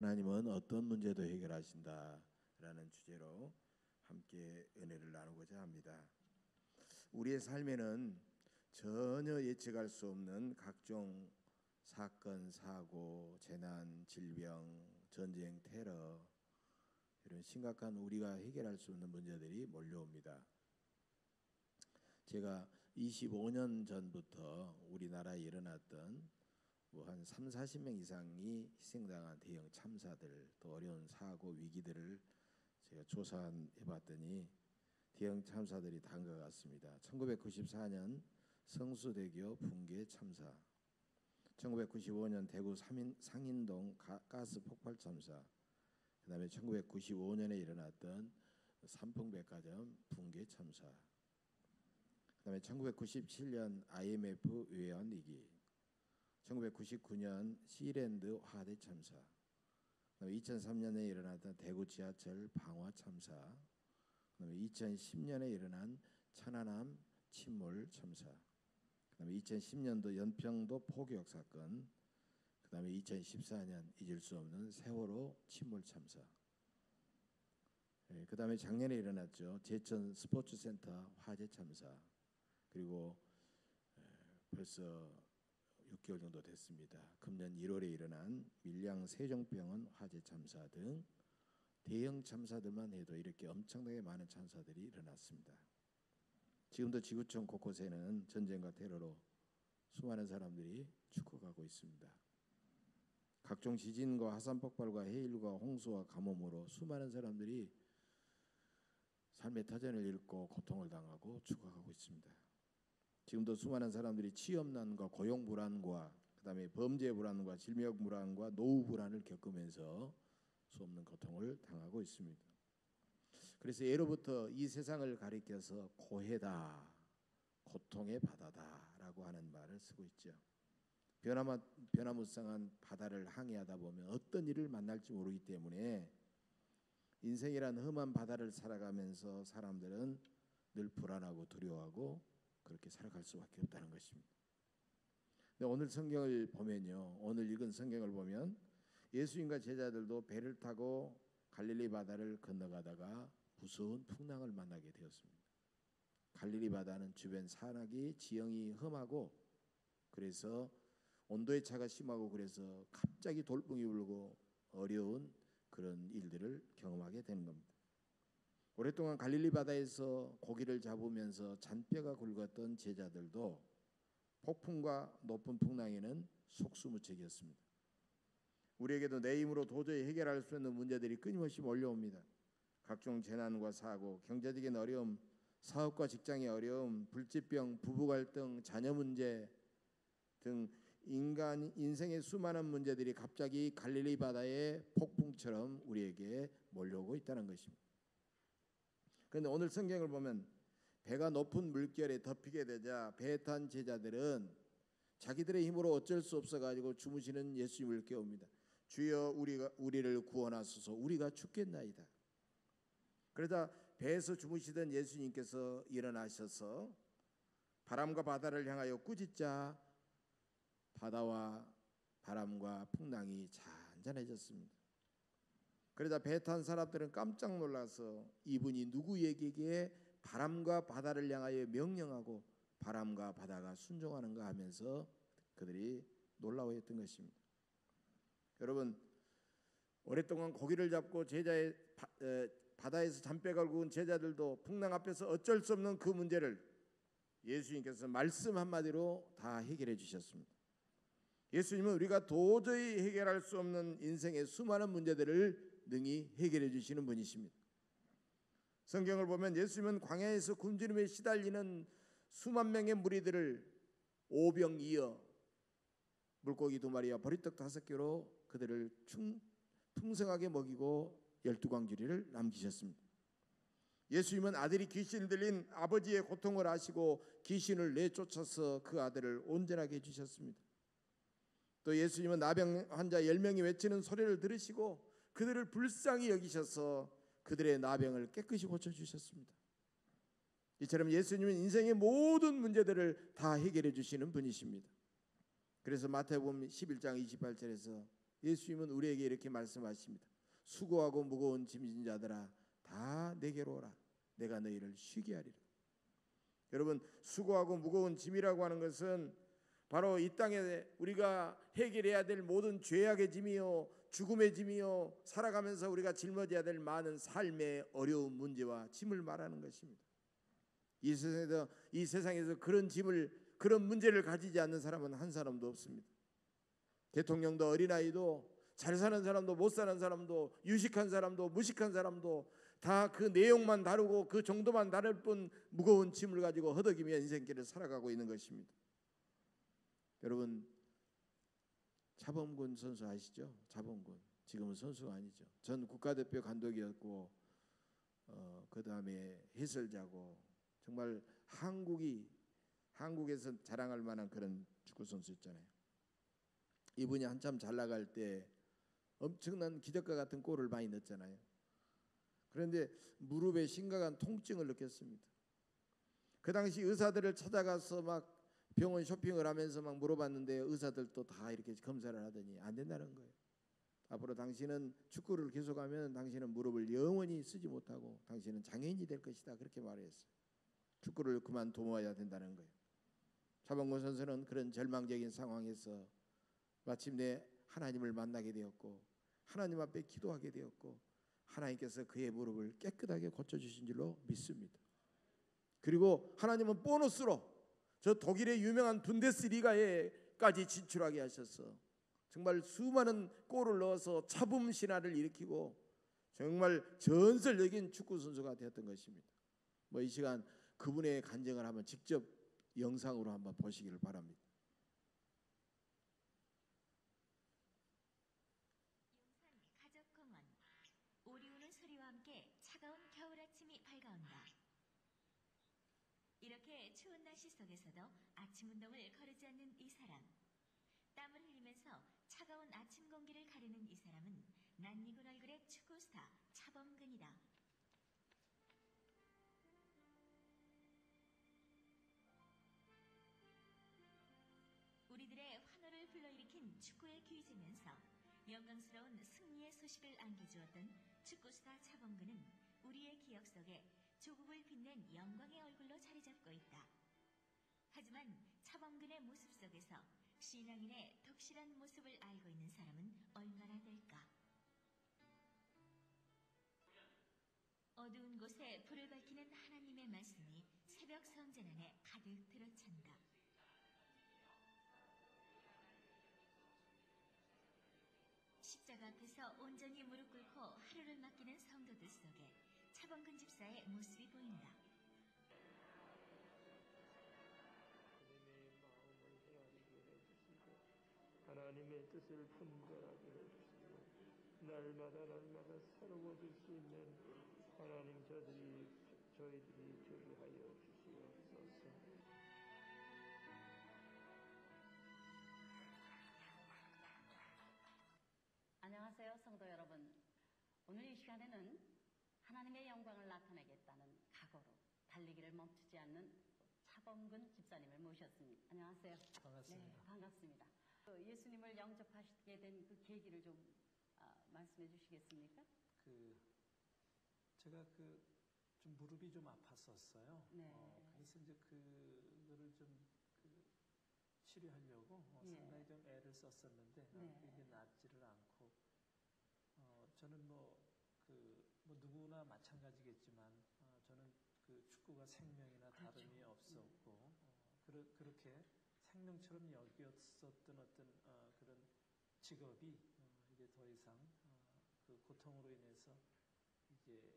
하나님은 어떤 문제도 해결하신다라는 주제로 함께 은혜를 나누고자 합니다. 우리의 삶에는 전혀 예측할 수 없는 각종 사건, 사고, 재난, 질병, 전쟁, 테러 이런 심각한 우리가 해결할 수 없는 문제들이 몰려옵니다. 제가 25년 전부터 우리나라에 일어났던 뭐한 3, 40명 이상이 희생당한 대형 참사들 또 어려운 사고 위기들을 제가 조사해 봤더니 대형 참사들이 다것 같습니다. 1994년 성수대교 붕괴 참사 1995년 대구 상인동 가스 폭발 참사 그다음에 1995년에 일어났던 삼풍백화점 붕괴 참사 그다음에 1997년 IMF 외환 위기 1999년 시랜드 화대 참사, 2003년에 일어났던 대구 지하철 방화 참사, 2010년에 일어난 천안함 침몰 참사, 그다음에 2010년도 연평도 포격 사건, 그다음에 2014년 잊을 수 없는 세월호 침몰 참사. 예, 그다음에 작년에 일어났죠. 제천 스포츠센터 화재 참사. 그리고 예, 벌써 6개월 정도 됐습니다. 금년 1월에 일어난 밀양 세종병원 화재 참사 등 대형 참사들만 해도 이렇게 엄청나게 많은 참사들이 일어났습니다. 지금도 지구촌 곳곳에는 전쟁과 테러로 수많은 사람들이 죽어가고 있습니다. 각종 지진과 화산 폭발과 해일과 홍수와 가뭄으로 수많은 사람들이 삶의 터전을 잃고 고통을 당하고 죽어가고 있습니다. 지금도 수많은 사람들이 취업난과 고용 불안과 그다음에 범죄 불안과 질병 불안과 노후 불안을 겪으면서 수 없는 고통을 당하고 있습니다. 그래서 예로부터 이 세상을 가리켜서 고해다, 고통의 바다다라고 하는 말을 쓰고 있죠. 변화마, 변화무쌍한 바다를 항해하다 보면 어떤 일을 만날지 모르기 때문에 인생이란 험한 바다를 살아가면서 사람들은 늘 불안하고 두려워하고 그렇게 살아갈 수밖에 없다는 것입니다. 근데 오늘 성경을 보면요. 오늘 읽은 성경을 보면 예수님과 제자들도 배를 타고 갈릴리 바다를 건너가다가 무서운 풍랑을 만나게 되었습니다. 갈릴리 바다는 주변 산악이 지형이 험하고 그래서 온도의 차가 심하고 그래서 갑자기 돌풍이 불고 어려운 그런 일들을 경험하게 되는 겁니다. 오랫동안 갈릴리 바다에서 고기를 잡으면서 잔뼈가 굵었던 제자들도 폭풍과 높은 풍랑에는 속수무책이었습니다. 우리에게도 내 힘으로 도저히 해결할 수 없는 문제들이 끊임없이 몰려옵니다. 각종 재난과 사고, 경제적인 어려움, 사업과 직장의 어려움, 불치병, 부부 갈등, 자녀 문제 등 인간 인생의 수많은 문제들이 갑자기 갈릴리 바다의 폭풍처럼 우리에게 몰려오고 있다는 것입니다. 그런데 오늘 성경을 보면 배가 높은 물결에 덮이게 되자 배에 탄 제자들은 자기들의 힘으로 어쩔 수 없어 가지고 주무시는 예수님을 깨웁니다. 주여 우리가 우리를 구원하소서 우리가 죽겠나이다. 그러자 배에서 주무시던 예수님께서 일어나셔서 바람과 바다를 향하여 꾸짖자 바다와 바람과 풍랑이 잔잔해졌습니다. 그러자 배 탄 사람들은 깜짝 놀라서 이분이 누구에게 바람과 바다를 향하여 명령하고 바람과 바다가 순종하는가 하면서 그들이 놀라워했던 것입니다. 여러분 오랫동안 고기를 잡고 제자의 바 다에서 잔뼈가 굵은 제자들도 풍랑 앞에서 어쩔 수 없는 그 문제를 예수님께서 말씀 한마디로 다 해결해 주셨습니다. 예수님은 우리가 도저히 해결할 수 없는 인생의 수많은 문제들을 능히 해결해 주시는 분이십니다. 성경을 보면 예수님은 광야에서 굶주림에 시달리는 수만 명의 무리들을 오병이어 물고기 두 마리와 보리떡 다섯 개로 그들을 충, 풍성하게 먹이고 열두 광주리를 남기셨습니다. 예수님은 아들이 귀신 들린 아버지의 고통을 아시고 귀신을 내쫓아서 그 아들을 온전하게 해주셨습니다. 또 예수님은 나병 환자 10명이 외치는 소리를 들으시고 그들을 불쌍히 여기셔서 그들의 나병을 깨끗이 고쳐 주셨습니다. 이처럼 예수님은 인생의 모든 문제들을 다 해결해 주시는 분이십니다. 그래서 마태복음 11장 28절에서 예수님은 우리에게 이렇게 말씀하십니다. 수고하고 무거운 짐진 자들아 다 내게로 오라. 내가 너희를 쉬게 하리라. 여러분 수고하고 무거운 짐이라고 하는 것은 바로 이 땅에 우리가 해결해야 될 모든 죄악의 짐이요 죽음의 짐이요 살아가면서 우리가 짊어져야 될 많은 삶의 어려운 문제와 짐을 말하는 것입니다. 이 세상에서 이 세상에서 그런 짐을 그런 문제를 가지지 않는 사람은 한 사람도 없습니다. 대통령도 어린아이도 잘 사는 사람도 못 사는 사람도 유식한 사람도 무식한 사람도 다 그 내용만 다루고 그 정도만 다룰 뿐 무거운 짐을 가지고 허덕이며 인생길을 살아가고 있는 것입니다. 여러분 차범근 선수 아시죠? 차범근 지금은 선수가 아니죠. 전 국가대표 감독이었고 어, 그 다음에 해설자고 정말 한국이 한국에서 자랑할 만한 그런 축구 선수였잖아요. 이분이 한참 잘 나갈 때 엄청난 기적과 같은 골을 많이 넣었잖아요. 그런데 무릎에 심각한 통증을 느꼈습니다. 그 당시 의사들을 찾아가서 막 병원 쇼핑을 하면서 막 물어봤는데 의사들도 다 이렇게 검사를 하더니 안 된다는 거예요. 앞으로 당신은 축구를 계속하면 당신은 무릎을 영원히 쓰지 못하고 당신은 장애인이 될 것이다 그렇게 말했어요. 축구를 그만둬야 된다는 거예요. 차범근 선수는 그런 절망적인 상황에서 마침내 하나님을 만나게 되었고 하나님 앞에 기도하게 되었고 하나님께서 그의 무릎을 깨끗하게 고쳐주신 줄로 믿습니다. 그리고 하나님은 보너스로 저 독일의 유명한 분데스리가에까지 진출하게 하셔서 정말 수많은 골을 넣어서 차붐 신화를 일으키고 정말 전설적인 축구 선수가 되었던 것입니다. 뭐 이 시간 그분의 간증을 한번 직접 영상으로 한번 보시기를 바랍니다. 용산 가족공원 오리 우는 소리와 함께 차가운 겨울 아침이 밝아온다. 이렇게 추운 날씨 속에서도 아침 운동을 거르지 않는 이 사람. 땀을 흘리면서 차가운 아침 공기를 가르는 이 사람은 낯익은 얼굴의 축구 스타 차범근이다. 우리들의 환호를 불러일으킨 축구의 귀재면서 영광스러운 승리의 소식을 안겨주었던 축구스타 차범근은 우리의 기억 속에 조국을 빛낸 영광의 얼굴로 자리 잡고 있다. 차범근의 모습 속에서 신앙인의 독실한 모습을 알고 있는 사람은 얼마나 될까? 어두운 곳에 불을 밝히는 하나님의 말씀이 새벽 성전 안에 가득 들어찬다. 십자가 앞에서 온전히 무릎 꿇고 하루를 맡기는 성도들 속에 차범근 집사의 모습이 보인다. 뜻을 분별하게 해주시고 날마다 날마다 새로워질 수 있는 하나님 저들이 저희들이 되게 하여 주시옵소서. 안녕하세요, 성도 여러분. 오늘 이 시간에는 하나님의 영광을 나타내겠다는 각오로 달리기를 멈추지 않는 차범근 집사님을 모셨습니다. 안녕하세요. 반갑습니다. 네, 반갑습니다. 그 예수님을 영접하시게 된 그 계기를 좀 아, 말씀해 주시겠습니까? 그 제가 그 좀 무릎이 좀 아팠었어요. 네. 어, 그래서 이제 그거를 좀그 치료하려고 어, 예. 상당히 좀 애를 썼었는데 어, 네. 이게 낫지를 않고 어, 저는 뭐 그 뭐 누구나 마찬가지겠지만 어, 저는 그 축구가 생명이나 그렇죠. 다름이 없었고 어, 그러, 그렇게 생명처럼 여겼었던 어떤 어, 그런 직업이 어, 이제 더 이상 어, 그 고통으로 인해서 이제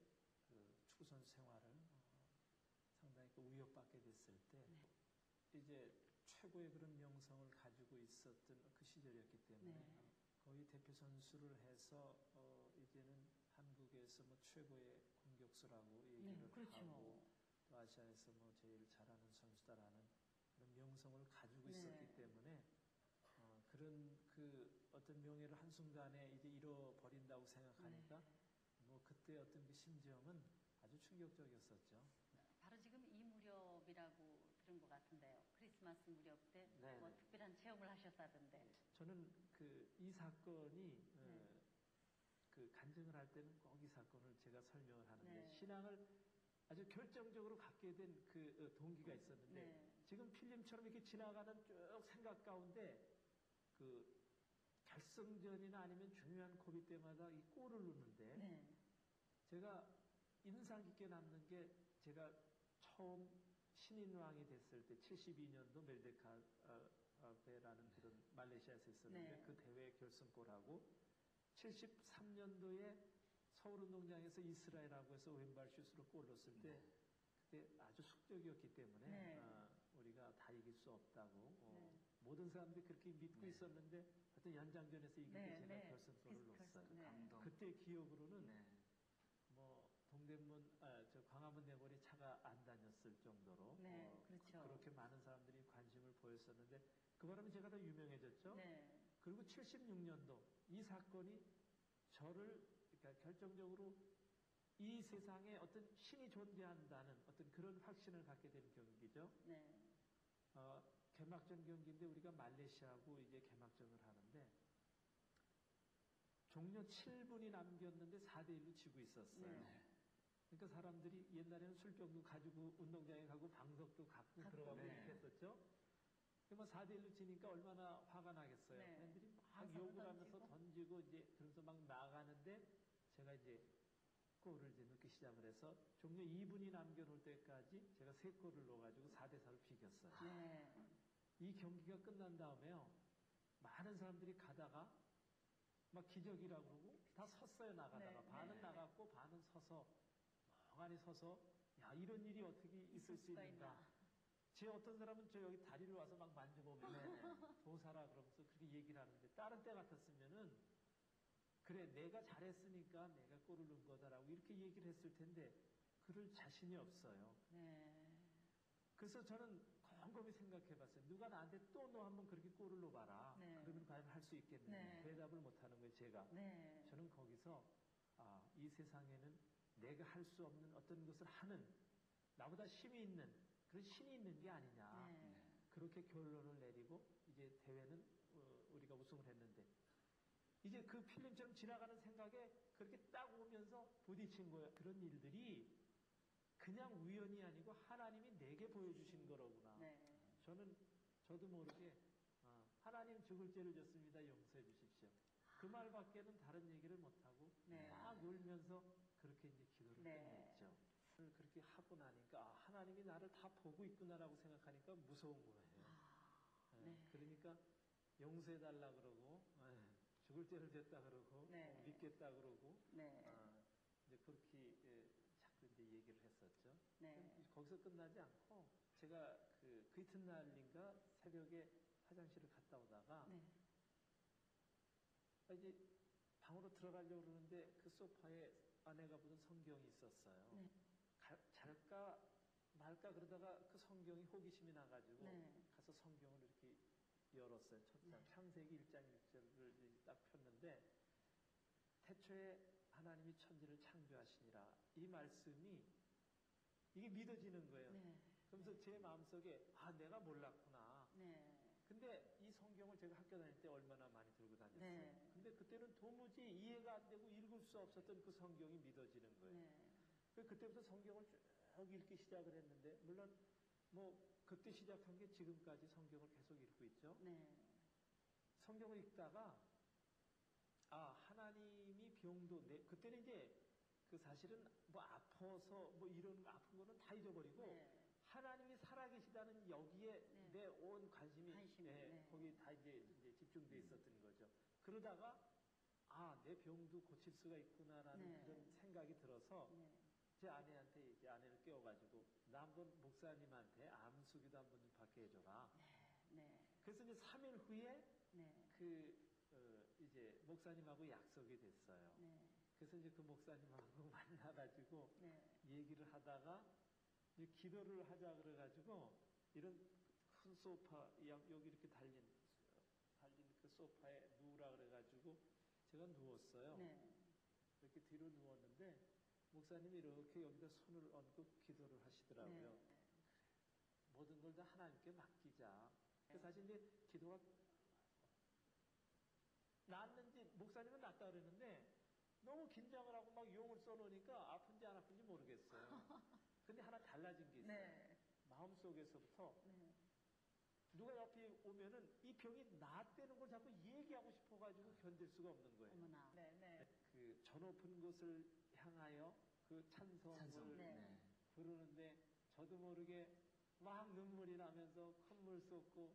그 축구 선수 생활을 어, 상당히 그 위협받게 됐을 때 네. 이제 최고의 그런 명성을 가지고 있었던 그 시절이었기 때문에 네. 어, 거의 대표 선수를 해서 어, 이제는 한국에서 뭐 최고의 공격수라고 얘기를 네, 그렇죠. 하고 또 아시아에서 뭐 제일 잘하는 선수다라는 명성을 가지고 네. 있었기 때문에 어, 그런 그 어떤 명예를 한순간에 이제 잃어버린다고 생각하니까 네. 뭐 그때 어떤 그 심정은 아주 충격적이었었죠. 바로 지금 이 무렵이라고 들은 것 같은데요. 크리스마스 무렵 때 네, 뭐 네. 특별한 체험을 하셨다던데. 저는 그그이 사건이 어, 네. 그 간증을 할 때는 꼭 이 사건을 제가 설명을 하는데 네. 신앙을 아주 결정적으로 갖게 된 그 동기가 있었는데 네. 지금 필름처럼 이렇게 지나가는 쭉 생각 가운데 그 결승전이나 아니면 중요한 고비 때마다 이 골을 넣는데 네. 제가 인상 깊게 남는 게 제가 처음 신인왕이 됐을 때 72년도 멜데카베라는 그런 말레이시아에서 있었는데 네. 그 대회 결승골하고 73년도에 서울운동장에서 이스라엘하고 해서 왼발 슛으로 골 넣었을 때 그때 아주 숙적이었기 때문에 네. 아, 우리가 다 이길 수 없다고 어, 네. 모든 사람들이 그렇게 믿고 있었는데 하여튼 연장전에서 이기고 네, 제가 네. 결승골을 그- 넣었어요. 결승, 네. 감동. 그때 기억으로는 네. 뭐 동대문 아, 저 광화문 내거리 차가 안 다녔을 정도로 네, 어, 그렇죠. 그 렇게 많은 사람들이 관심을 보였었는데 그 바람에 제가 더 유명해졌죠. 네. 그리고 76년도 이 사건이 저를 그러니까 결정적으로 이 세상에 어떤 신이 존재한다는 어떤 그런 확신을 갖게 된 경기죠. 네. 어, 개막전 경기인데 우리가 말레이시아하고 이제 개막전을 하는데 종료 7분이 남겼는데 4대 1로 지고 있었어요. 네. 그러니까 사람들이 옛날에는 술병도 가지고 운동장에 가고 방석도 갖고 들어가고 네. 이렇게 했었죠. 그뭐 4대 1로 지니까 얼마나 화가 나겠어요. 네. 팬들이 막 욕을 하면서 던지고. 던지고 이제 그러면서 막 나가는데 제가 이제 골을 이제 넣기 시작을 해서 종료 2분이 남겨놓을 때까지 제가 3골을 넣어가지고 4대 4로 비겼어요. 네. 이 경기가 끝난 다음에요. 많은 사람들이 가다가 막 기적이라고 그러고 다 섰어요 나가다가 네, 반은 네. 나갔고 반은 서서 멍하니 서서 야 이런 일이 어떻게 있을 수 있는가. 제 어떤 사람은 저 여기 다리를 와서 막 만져보면서 도사라 그러면서 그렇게 얘기를 하는데 다른 때 같았으면은 그래 내가 잘했으니까 내가 골을 넣은 거다라고 이렇게 얘기를 했을 텐데 그럴 자신이 없어요. 네. 그래서 저는 곰곰이 생각해 봤어요. 누가 나한테 또 너 한번 그렇게 골을 넣어봐라. 네. 그러면 과연 할 수 있겠느냐. 네. 대답을 못 하는 거예요, 제가. 네. 저는 거기서, 아, 이 세상에는 내가 할 수 없는 어떤 것을 하는, 나보다 힘이 있는, 그런 신이 있는 게 아니냐. 네. 그렇게 결론을 내리고, 이제 대회는 어, 우리가 우승을 했는데, 이제 그 필름처럼 지나가는 생각에 그렇게 딱 오면서 부딪힌 거예요. 그런 일들이 그냥 우연이 아니고 하나님이 내게 보여주신 거로구나. 네. 저는 저도 모르게 아, 하나님 죽을 죄를 졌습니다. 용서해 주십시오. 그 말밖에는 다른 얘기를 못하고 네. 막 울면서 그렇게 이제 기도를 네. 끝냈죠. 그걸 그렇게 하고 나니까 아, 하나님이 나를 다 보고 있구나라고 생각하니까 무서운 거예요. 예, 네. 그러니까 용서해 달라 그러고 예, 죽을 죄를 졌다 그러고 네. 어, 믿겠다 그러고 네. 아, 이제 그렇게 예, 자꾸 이제 얘기를 했었죠. 네. 거기서 끝나지 않고 제가 그, 그 이튿날인가 새벽에 화장실을 갔다 오다가 네. 아, 이제 방으로 들어가려고 그러는데 그 소파에 아내가 보던 성경이 있었어요. 네. 가- 잘까 말까 그러다가 그 성경이 호기심이 나가지고 네. 가서 성경을 이렇게 열었어요. 첫 장, 네. 창세기 1장 1절을 딱 폈는데 태초에 하나님이 천지를 창조하시니라 이 말씀이 이게 믿어지는 거예요. 네. 그러면서 제 마음속에 아 내가 몰랐구나. 네. 근데 이 성경을 제가 학교 다닐 때 얼마나 많이 들고 다녔어요. 네. 근데 그때는 도무지 이해가 안 되고 읽을 수 없었던 그 성경이 믿어지는 거예요. 네. 그때부터 성경을 쭉 읽기 시작을 했는데 물론 뭐 그때 시작한 게 지금까지 성경을 계속 읽고 있죠. 네. 성경을 읽다가 아 하나님이 병도 내 그때는 이제 그 사실은 뭐 아파서 뭐 이런 아픈 거는 다 잊어버리고 네. 하나님이 살아계시다는 여기에 네. 내온 관심이 관심이, 예, 네. 거기 다 이제, 이제 집중돼 있었던 거죠. 그러다가 아 내 병도 고칠 수가 있구나라는 네. 그런 생각이 들어서 네. 제 아내한테 이제 아내를 깨워가지고 나 한번 목사님한테 암수기도 한 번 좀 받게 해줘라. 네. 그래서 이제 3일 후에 네. 그 어, 이제 목사님하고 약속이 됐어요. 네. 그래서 이제 그 목사님하고 만나가지고 네. 얘기를 하다가 이제 기도를 하자 그래가지고 이런 큰 소파 양- 여기 이렇게 달린 달린 그 소파에 누우라 그래가지고 제가 누웠어요. 네. 이렇게 뒤로 누웠는데 목사님이 이렇게 여기다 손을 얹고 기도를 하시더라고요. 네. 모든 걸 다 하나님께 맡기자. 그 사실 이제 기도가 낫는지 목사님은 낫다 그러는데 너무 긴장을 하고 막 용을 써놓으니까 아픈지 안 아픈지 모르겠어요. 근데 하나 달라진 게 있어요. 네. 마음속에서부터 네. 누가 옆에 오면은 이 병이 나았다는 걸 자꾸 얘기하고 싶어가지고 견딜 수가 없는 거예요. 어머나. 네, 네. 그 저 높은 곳을 향하여 그 찬송을 찬송. 네. 네. 부르는데 저도 모르게 막 눈물이 나면서 콧물 쏟고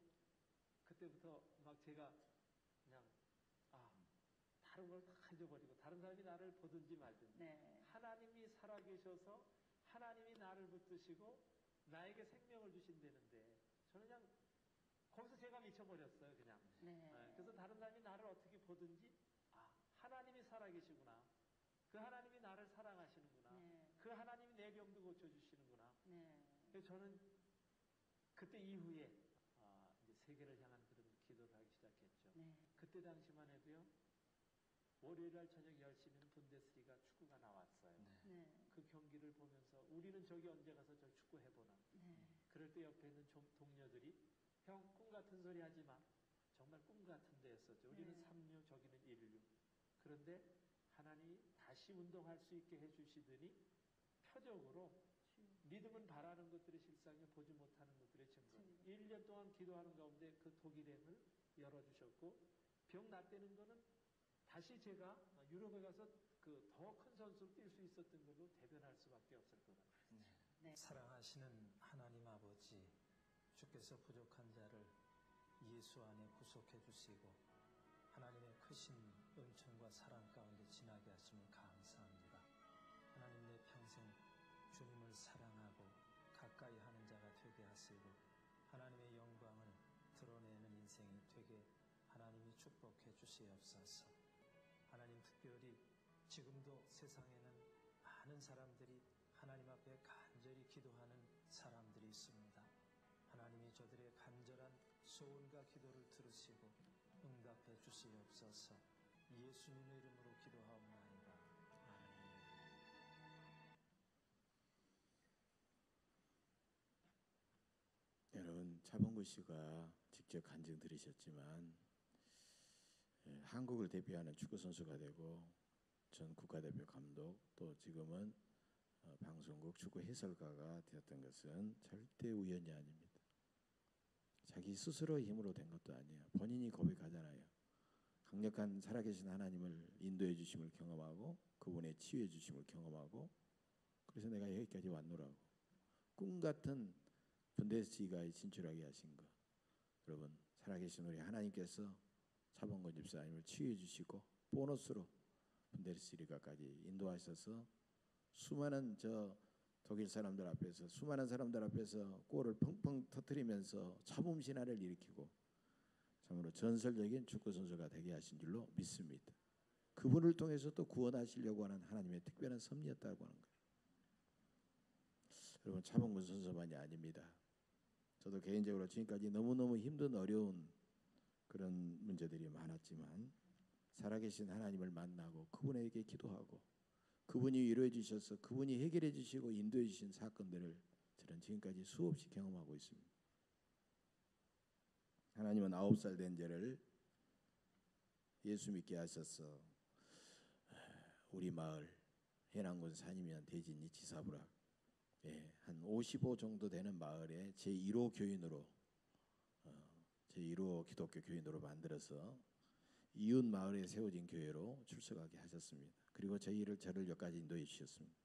그때부터 막 제가 그냥 아 다른 걸 다 잊어버리고 다른 사람이 나를 보든지 말든지 네. 하나님이 살아계셔서 하나님이 나를 붙드시고 나에게 생명을 주신다는데 저는 그냥 거기서 제가 미쳐버렸어요 그냥 네. 네, 그래서 다른 사람이 나를 어떻게 보든지 아 하나님이 살아계시구나 그 하나님이 나를 사랑하시는구나 네. 그 하나님이 내 병도 고쳐주시는구나 네. 그래서 저는 그때 이후에 아, 이제 세계를 향한 그런 기도를 하기 시작했죠 네. 그때 당시만 해도요 월요일 날 저녁 10시면 분데스리가 축구가 나왔어요 네. 네. 그 경기를 보면서 우리는 저기 언제 가서 저 축구 해보나 네. 그럴 때 옆에 있는 좀 동료들이 형 꿈 같은 소리 하지 마. 정말 꿈 같은 데였었죠. 우리는 네. 3류, 저기는 1류. 그런데 하나님이 다시 운동할 수 있게 해주시더니 표적으로 믿음은 바라는 것들의 실상이 보지 못하는 것들의 증거. 증거. 1년 동안 기도하는 가운데 그 독일행을 열어주셨고 병 낫다는 거는 다시 제가 유럽에 가서 그 더 큰 선수로 뛸 수 있었던 걸로 대변할 수밖에 없을 것 같아요. 네. 사랑하시는 하나님 아버지, 주께서 부족한 자를 예수 안에 구속해 주시고 하나님의 크신 은총과 사랑 가운데 지나게 하심을 감사합니다. 주님을 사랑하고 가까이 하는 자가 되게 하시고 하나님의 영광을 드러내는 인생이 되게 하나님이 축복해 주시옵소서. 하나님 특별히 지금도 세상에는 많은 사람들이 하나님 앞에 간절히 기도하는 사람들이 있습니다. 하나님이 저들의 간절한 소원과 기도를 들으시고 응답해 주시옵소서. 예수님의 이름으로 기도하옵나이다. 차범구 씨가 직접 간증 들으셨지만 예, 한국을 대표하는 축구 선수가 되고 전 국가대표 감독 또 지금은 어, 방송국 축구 해설가가 되었던 것은 절대 우연이 아닙니다. 자기 스스로의 힘으로 된 것도 아니에요. 본인이 고백하잖아요. 강력한 살아계신 하나님을 인도해 주심을 경험하고 그분의 치유해 주심을 경험하고 그래서 내가 여기까지 왔노라고 꿈 같은 분데스리가에 진출하게 하신 것. 여러분 살아계신 우리 하나님께서 차범근 집사님을 치유해 주시고 보너스로 분데스리가까지 인도하셔서 수많은 저 독일 사람들 앞에서 수많은 사람들 앞에서 골을 펑펑 터뜨리면서 참음 신화를 일으키고 참으로 전설적인 축구 선수가 되게 하신 줄로 믿습니다. 그분을 통해서 또 구원하시려고 하는 하나님의 특별한 섭리였다고 하는 거예요. 여러분 차범근 선수만이 아닙니다. 저도 개인적으로 지금까지 너무너무 힘든 어려운 그런 문제들이 많았지만 살아계신 하나님을 만나고 그분에게 기도하고 그분이 위로해 주셔서 그분이 해결해 주시고 인도해 주신 사건들을 저는 지금까지 수없이 경험하고 있습니다. 하나님은 아홉 살 된 저를 예수 믿게 하셔서 우리 마을 해남군 산이면 대진이 지사부락 예, 한55 정도 되는 마을에 제 1호 교인으로 어, 제 1호 기독교 교인으로 만들어서 이웃 마을에 세워진 교회로 출석하게 하셨습니다. 그리고 저희를 저를 여기까지 인도해 주셨습니다.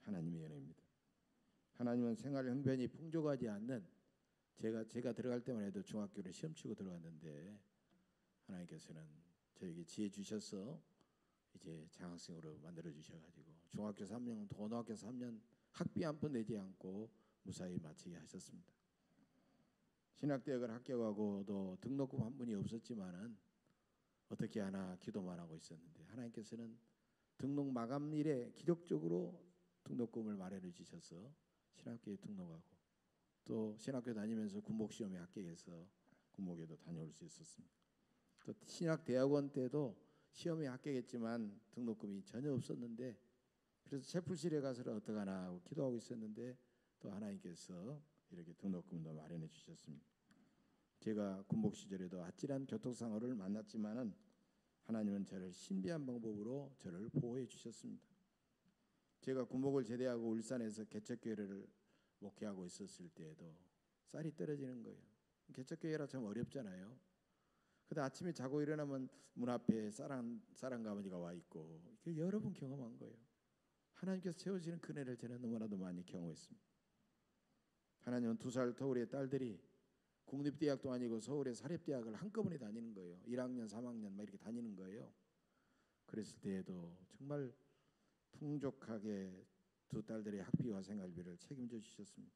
하나님의 은혜입니다. 하나님은 생활 형편이 풍족하지 않는 제가 제가 들어갈 때만 해도 중학교를 시험 치고 들어갔는데 하나님께서는 저에게 지혜 주셔서 이제 장학생으로 만들어 주셔 가지고 중학교 3년, 고등학교 3년 학비 한 푼 내지 않고 무사히 마치게 하셨습니다. 신학대학을 합격하고도 등록금 한 분이 없었지만은 어떻게 하나 기도만 하고 있었는데 하나님께서는 등록 마감일에 기적적으로 등록금을 마련해 주셔서 신학교에 등록하고 또 신학교 다니면서 군복 시험에 합격해서 군복에도 다녀올 수 있었습니다. 또 신학 대학원 때도 시험에 합격했지만 등록금이 전혀 없었는데 그래서 채플실에 가서는 어떡하나 하고 기도하고 있었는데 또 하나님께서 이렇게 등록금도 마련해 주셨습니다. 제가 군복 시절에도 아찔한 교통사고를 만났지만은 하나님은 저를 신비한 방법으로 저를 보호해 주셨습니다. 제가 군목을 제대하고 울산에서 개척교회를 목회하고 있었을 때에도 쌀이 떨어지는 거예요. 개척교회라 참 어렵잖아요. 근데 아침에 자고 일어나면 문 앞에 쌀한 쌀한 가마니가 와 있고 여러 번 경험한 거예요. 하나님께서 채워지는 그네를 저는 너무나도 많이 경험했습니다. 하나님은 두 살 터울의 딸들이 국립대학도 아니고 서울의 사립대학을 한꺼번에 다니는 거예요. 1학년, 3학년 막 이렇게 다니는 거예요. 그랬을 때에도 정말 풍족하게 두 딸들의 학비와 생활비를 책임져 주셨습니다.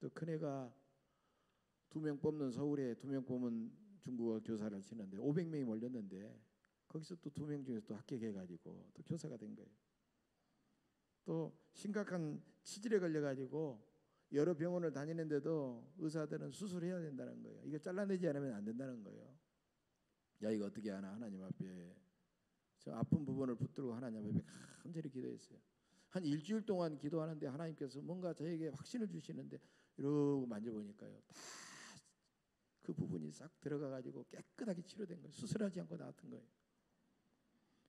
또 큰애가 두 명 뽑는 서울에 두 명 뽑은 중국어 교사를 치는데 500명이 몰렸는데 거기서 또 두 명 중에서 또 합격해 가지고 또 교사가 된 거예요. 또 심각한 치질에 걸려 가지고 여러 병원을 다니는데도 의사들은 수술해야 된다는 거예요. 이거 잘라내지 않으면 안 된다는 거예요. 야 이거 어떻게 하나 하나님 앞에 저 아픈 부분을 붙들고 하나님 앞에 간절히 기도했어요. 한 일주일 동안 기도하는데 하나님께서 뭔가 저에게 확신을 주시는데 이러고 만져보니까요 다 그 부분이 싹 들어가 가지고 깨끗하게 치료된 거예요. 수술하지 않고 나았던 거예요.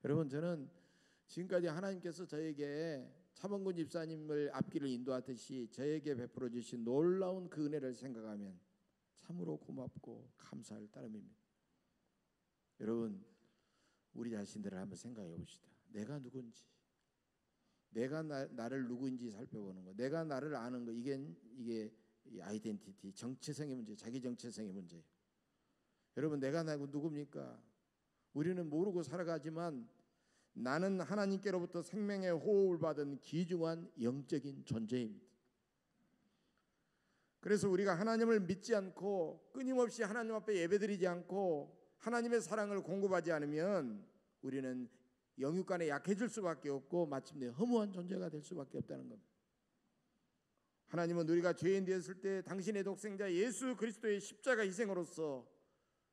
여러분 저는 지금까지 하나님께서 저에게 차범근 집사님을 앞길을 인도하듯이 저에게 베풀어 주신 놀라운 그 은혜를 생각하면 참으로 고맙고 감사할 따름입니다. 여러분 우리 자신들을 한번 생각해 봅시다. 내가 누군지, 내가 나, 나를 누구인지 살펴보는 거, 내가 나를 아는 거 이게 이게 아이덴티티, 정체성의 문제, 자기 정체성의 문제. 여러분 내가 나 누굽니까? 우리는 모르고 살아가지만 나는 하나님께로부터 생명의 호흡을 받은 귀중한 영적인 존재입니다. 그래서 우리가 하나님을 믿지 않고 끊임없이 하나님 앞에 예배드리지 않고 하나님의 사랑을 공급하지 않으면 우리는 영육간에 약해질 수밖에 없고 마침내 허무한 존재가 될 수밖에 없다는 겁니다. 하나님은 우리가 죄인 되었을 때 당신의 독생자 예수 그리스도의 십자가 희생으로서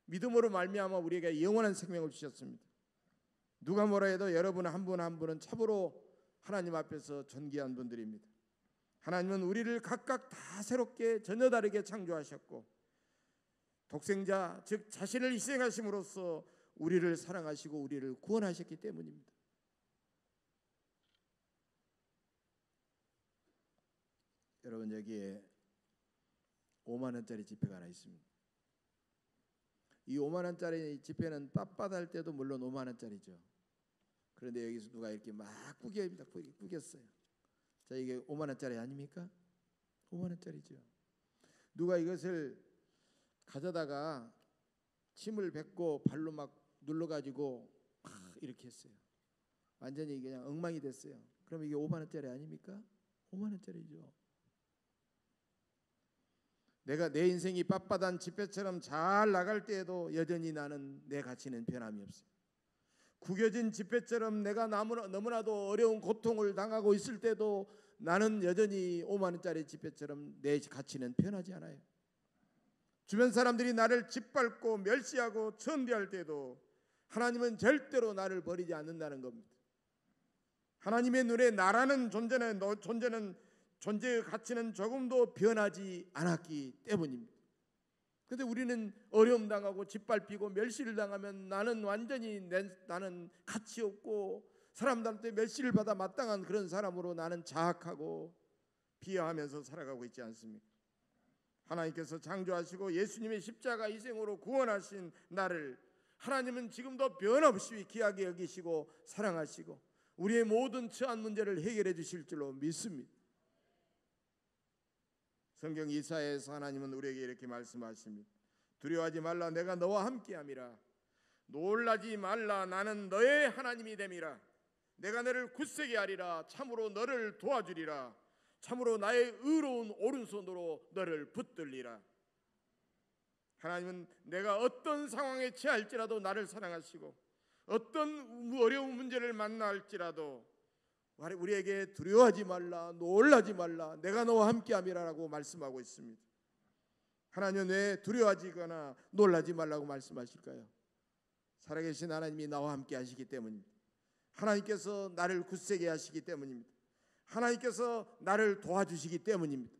믿음으로 말미암아 우리에게 영원한 생명을 주셨습니다. 누가 뭐라 해도 여러분 한분한 분은 참으로 하나님 앞에서 존귀한 분들입니다. 하나님은 우리를 각각 다 새롭게 전혀 다르게 창조하셨고 독생자 즉 자신을 희생하심으로써 우리를 사랑하시고 우리를 구원하셨기 때문입니다. 여러분 여기에 5만 원짜리 지폐가 하나 있습니다. 이 5만 원짜리 지폐는 빳빳할 때도 물론 5만 원짜리죠. 그런데 여기서 누가 이렇게 막 구깁니다. 구겼어요. 자 이게 5만 원짜리 아닙니까? 5만 원짜리죠. 누가 이것을 가져다가 침을 뱉고 발로 막 눌러 가지고 막 이렇게 했어요. 완전히 그냥 엉망이 됐어요. 그럼 이게 5만 원짜리 아닙니까? 5만 원짜리죠. 내가 내 인생이 빳빳한 지폐처럼 잘 나갈 때에도 여전히 나는 내 가치는 변함이 없어요. 구겨진 지폐처럼 내가 너무나도 어려운 고통을 당하고 있을 때도 나는 여전히 5만 원짜리 지폐처럼 내 가치는 변하지 않아요. 주변 사람들이 나를 짓밟고 멸시하고 천대할 때도 하나님은 절대로 나를 버리지 않는다는 겁니다. 하나님의 눈에 나라는 존재는 존재는 존재의 가치는 조금도 변하지 않았기 때문입니다. 근데 우리는 어려움 당하고 짓밟히고 멸시를 당하면 나는 완전히 내, 나는 가치 없고 사람들한테 멸시를 받아 마땅한 그런 사람으로 나는 자학하고 비하하면서 살아가고 있지 않습니까? 하나님께서 창조하시고 예수님의 십자가 희생으로 구원하신 나를 하나님은 지금도 변함없이 귀하게 여기시고 사랑하시고 우리의 모든 처한 문제를 해결해 주실 줄로 믿습니다. 성경 이사야에서 하나님은 우리에게 이렇게 말씀하십니다. 두려워하지 말라 내가 너와 함께함이라. 놀라지 말라 나는 너의 하나님이 됨이라. 내가 너를 굳세게 하리라. 참으로 너를 도와주리라. 참으로 나의 의로운 오른손으로 너를 붙들리라. 하나님은 내가 어떤 상황에 처할지라도 나를 사랑하시고 어떤 어려운 문제를 만날지라도 우리에게 두려워하지 말라, 놀라지 말라, 내가 너와 함께함이라라고 말씀하고 있습니다. 하나님 왜 두려워하지거나 놀라지 말라고 말씀하실까요? 살아계신 하나님이 나와 함께 하시기 때문입니다. 하나님께서 나를 굳세게 하시기 때문입니다. 하나님께서 나를 도와주시기 때문입니다.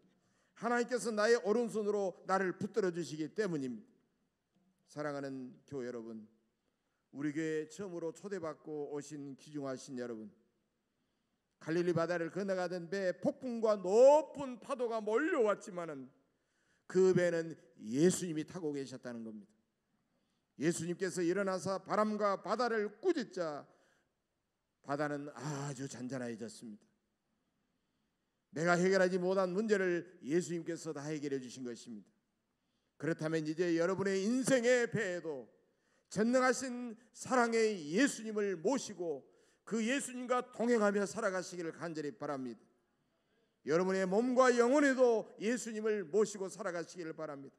하나님께서 나의 오른손으로 나를 붙들어 주시기 때문입니다. 사랑하는 교회 여러분, 우리 교회에 처음으로 초대받고 오신 귀중하신 여러분 갈릴리 바다를 건너가던 배에 폭풍과 높은 파도가 몰려왔지만은 그 배는 예수님이 타고 계셨다는 겁니다. 예수님께서 일어나서 바람과 바다를 꾸짖자 바다는 아주 잔잔해졌습니다. 내가 해결하지 못한 문제를 예수님께서 다 해결해 주신 것입니다. 그렇다면 이제 여러분의 인생의 배에도 전능하신 사랑의 예수님을 모시고 그 예수님과 동행하며 살아가시기를 간절히 바랍니다. 여러분의 몸과 영혼에도 예수님을 모시고 살아가시기를 바랍니다.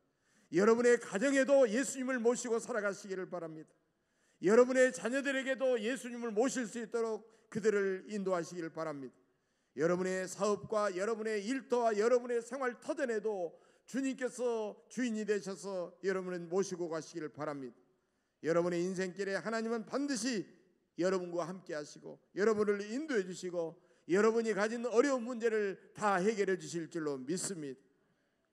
여러분의 가정에도 예수님을 모시고 살아가시기를 바랍니다. 여러분의 자녀들에게도 예수님을 모실 수 있도록 그들을 인도하시기를 바랍니다. 여러분의 사업과 여러분의 일터와 여러분의 생활 터전에도 주님께서 주인이 되셔서 여러분을 모시고 가시기를 바랍니다. 여러분의 인생길에 하나님은 반드시 여러분과 함께 하시고 여러분을 인도해 주시고 여러분이 가진 어려운 문제를 다 해결해 주실 줄로 믿습니다.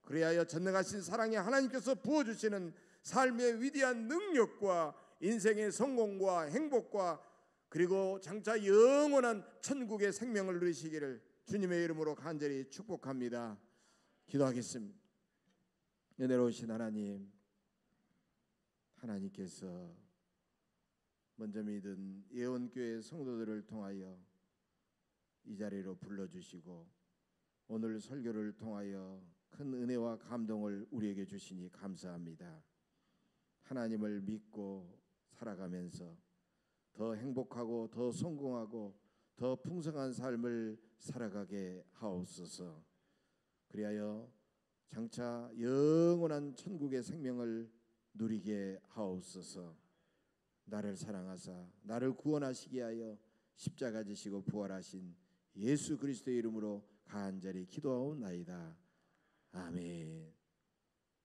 그리하여 전능하신 사랑의 하나님께서 부어 주시는 삶의 위대한 능력과 인생의 성공과 행복과 그리고 장차 영원한 천국의 생명을 누리시기를 주님의 이름으로 간절히 축복합니다. 기도하겠습니다. 은혜로우신 하나님, 하나님께서 먼저 믿은 예언교회 성도들을 통하여 이 자리로 불러주시고 오늘 설교를 통하여 큰 은혜와 감동을 우리에게 주시니 감사합니다. 하나님을 믿고 살아가면서 더 행복하고 더 성공하고 더 풍성한 삶을 살아가게 하옵소서. 그리하여 장차 영원한 천국의 생명을 누리게 하옵소서. 나를 사랑하사 나를 구원하시게 하여 십자가 지시고 부활하신 예수 그리스도의 이름으로 간절히 기도하옵나이다. 아멘.